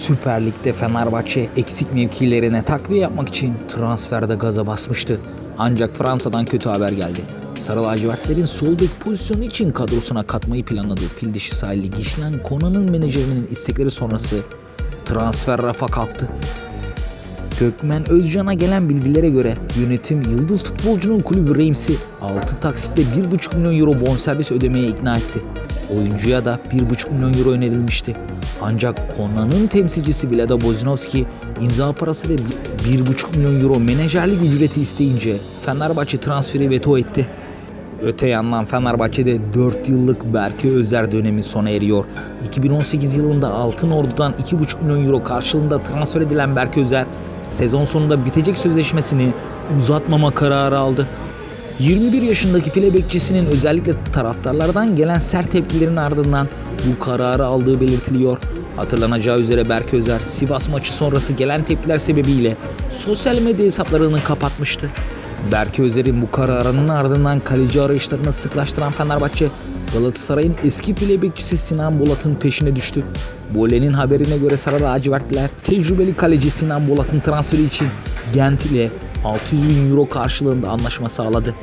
Süper Lig'de Fenerbahçe eksik mevkilerine takviye yapmak için transferde gaza basmıştı. Ancak Fransa'dan kötü haber geldi. Sarı lacivertlerin sol bek pozisyonu için kadrosuna katmayı planladığı fil dişi sahilli Gişlen Konan'ın menajerinin istekleri sonrası transfer rafa kalktı. Gökmen Özcan'a gelen bilgilere göre yönetim yıldız futbolcunun kulübü Reims'i 6 taksitle 1,5 milyon euro bonservis ödemeye ikna etti. Oyuncuya da 1,5 milyon euro önerilmişti. Ancak Konan'ın temsilcisi Vlada Bozinovski imza parası ve 1,5 milyon euro menajerlik ücreti isteyince Fenerbahçe transferi veto etti. Öte yandan Fenerbahçe'de 4 yıllık Berke Özer dönemi sona eriyor. 2018 yılında Altın Ordu'dan 2,5 milyon euro karşılığında transfer edilen Berke Özer sezon sonunda bitecek sözleşmesini uzatmama kararı aldı. 21 yaşındaki file bekçisinin özellikle taraftarlardan gelen sert tepkilerin ardından bu kararı aldığı belirtiliyor. Hatırlanacağı üzere Berke Özer Sivas maçı sonrası gelen tepkiler sebebiyle sosyal medya hesaplarını kapatmıştı. Berke Özer'in bu kararının ardından kaleci arayışlarını sıklaştıran Fenerbahçe Galatasaray'ın eski file bekçisi Sinan Bolat'ın peşine düştü. Bole'nin haberine göre Sarı lacivertliler tecrübeli kaleci Sinan Bolat'ın transferi için Gent ile 600 bin euro karşılığında anlaşma sağladı.